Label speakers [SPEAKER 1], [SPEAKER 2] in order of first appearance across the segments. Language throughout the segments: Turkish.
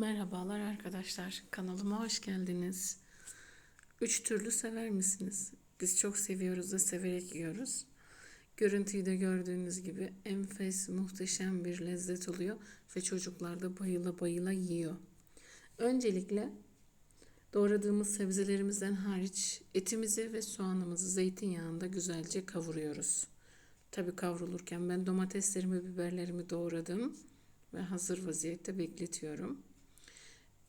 [SPEAKER 1] Merhabalar arkadaşlar. Kanalıma hoş geldiniz. Üç türlü sever misiniz? Biz çok seviyoruz da severek yiyoruz. Görüntüyü de gördüğünüz gibi enfes, muhteşem bir lezzet oluyor ve çocuklar da bayıla bayıla yiyor. Öncelikle doğradığımız sebzelerimizden hariç etimizi ve soğanımızı zeytinyağında güzelce kavuruyoruz. Tabii kavrulurken ben domateslerimi, biberlerimi doğradım ve hazır vaziyette bekletiyorum.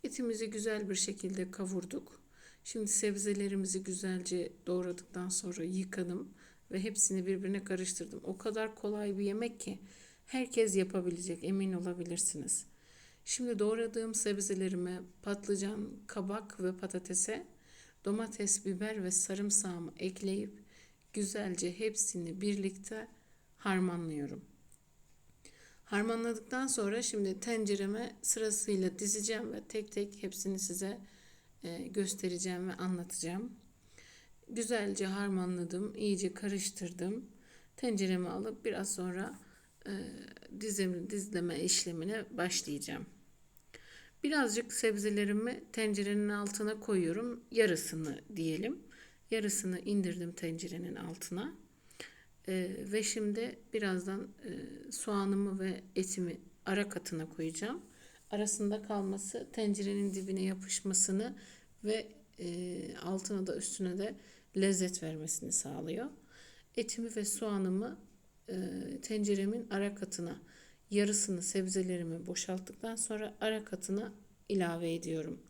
[SPEAKER 1] Etimizi güzel bir şekilde kavurduk. Şimdi sebzelerimizi güzelce doğradıktan sonra yıkadım ve hepsini birbirine karıştırdım. O kadar kolay bir yemek ki herkes yapabilecek, emin olabilirsiniz. Şimdi doğradığım sebzelerime patlıcan, kabak ve patatese domates, biber ve sarımsağımı ekleyip güzelce hepsini birlikte harmanlıyorum. Harmanladıktan sonra şimdi tencereme sırasıyla dizeceğim ve tek tek hepsini size e, göstereceğim ve anlatacağım. Güzelce harmanladım, iyice karıştırdım. Tencereme alıp biraz sonra e, dizim, dizleme işlemine başlayacağım. Birazcık sebzelerimi tencerenin altına koyuyorum. Yarısını diyelim. Yarısını indirdim tencerenin altına. Ee, ve şimdi birazdan e, soğanımı ve etimi ara katına koyacağım. Arasında kalması tencerenin dibine yapışmasını ve e, altına da üstüne de lezzet vermesini sağlıyor. Etimi ve soğanımı e, tenceremin ara katına yarısını sebzelerimi boşalttıktan sonra ara katına ilave ediyorum.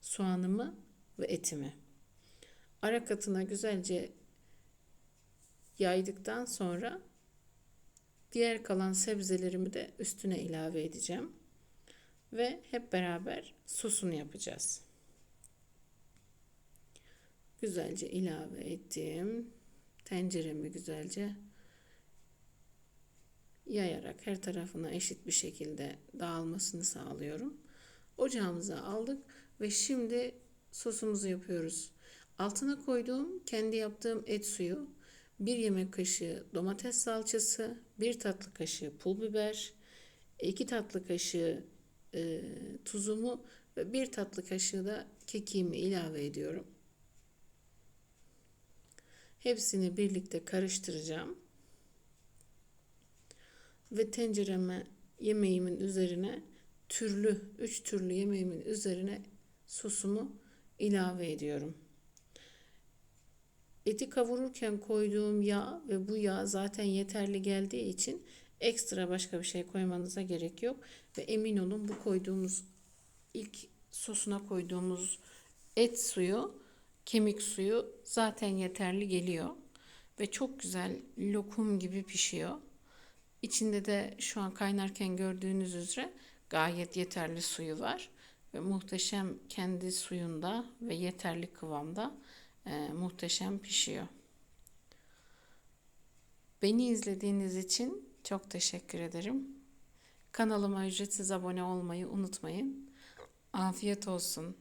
[SPEAKER 1] Soğanımı ve etimi. Ara katına güzelce yaydıktan sonra diğer kalan sebzelerimi de üstüne ilave edeceğim. Ve hep beraber sosunu yapacağız. Güzelce ilave ettim. Tenceremi güzelce yayarak her tarafına eşit bir şekilde dağılmasını sağlıyorum. Ocağımıza aldık ve şimdi sosumuzu yapıyoruz. Altına koyduğum kendi yaptığım et suyu 1 yemek kaşığı domates salçası, 1 tatlı kaşığı pul biber, 2 tatlı kaşığı e, tuzumu ve 1 tatlı kaşığı da kekiğimi ilave ediyorum. Hepsini birlikte karıştıracağım. Ve tencereme yemeğimin üzerine türlü, 3 türlü yemeğimin üzerine sosumu ilave ediyorum. Eti kavururken koyduğum yağ ve bu yağ zaten yeterli geldiği için ekstra başka bir şey koymanıza gerek yok. Ve emin olun bu koyduğumuz ilk sosuna koyduğumuz et suyu, kemik suyu zaten yeterli geliyor. Ve çok güzel lokum gibi pişiyor. İçinde de şu an kaynarken gördüğünüz üzere gayet yeterli suyu var. Ve muhteşem kendi suyunda ve yeterli kıvamda e, muhteşem pişiyor. Beni izlediğiniz için çok teşekkür ederim. Kanalıma ücretsiz abone olmayı unutmayın. Afiyet olsun.